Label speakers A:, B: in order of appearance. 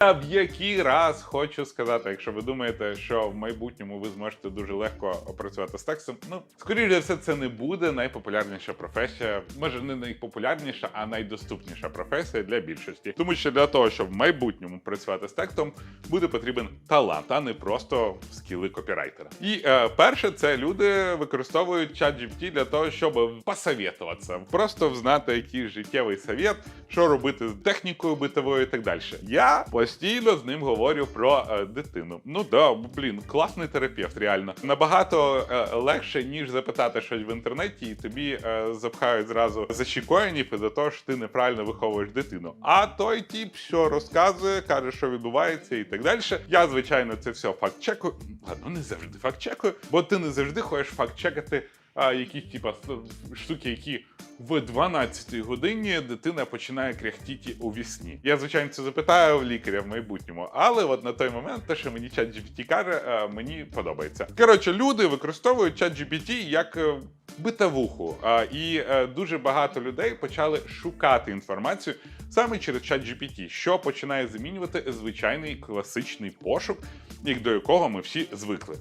A: В який раз хочу сказати, якщо ви думаєте, що в майбутньому ви зможете дуже легко опрацювати з текстом, ну скоріше за все, це не буде найпопулярніша професія, може не найпопулярніша, а найдоступніша професія для більшості. Тому що для того, щоб в майбутньому працювати з текстом, буде потрібен талант, а не просто скіли копірайтера. І е, перше, це люди використовують ChatGPT для того, щоб посовєтуватися, просто знати якийсь життєвий совет, що робити з технікою битовою і так далі. Я постійно з ним говорю про е, дитину. Ну да, блін, класний терапевт, реально. Набагато е, легше, ніж запитати щось в інтернеті, і тобі е, запхають зразу зашікоєнів до того, що ти неправильно виховуєш дитину. А той тіп що розказує, каже, що відбувається, і так далі. Я, звичайно, це все факт чекаю. Ладно, не завжди факт чекаю, бо ти не завжди хочеш факт чекати. А якісь типа штуки, які в 12 годині дитина починає кряхтіти у вісні. Я звичайно це запитаю в лікаря в майбутньому, але от на той момент те, що мені чат каже, е, мені подобається. Коротше, люди використовують чат GPT як е, битавуху, і е, дуже багато людей почали шукати інформацію саме через чат GPT, що починає замінювати звичайний класичний пошук, як до якого ми всі звикли.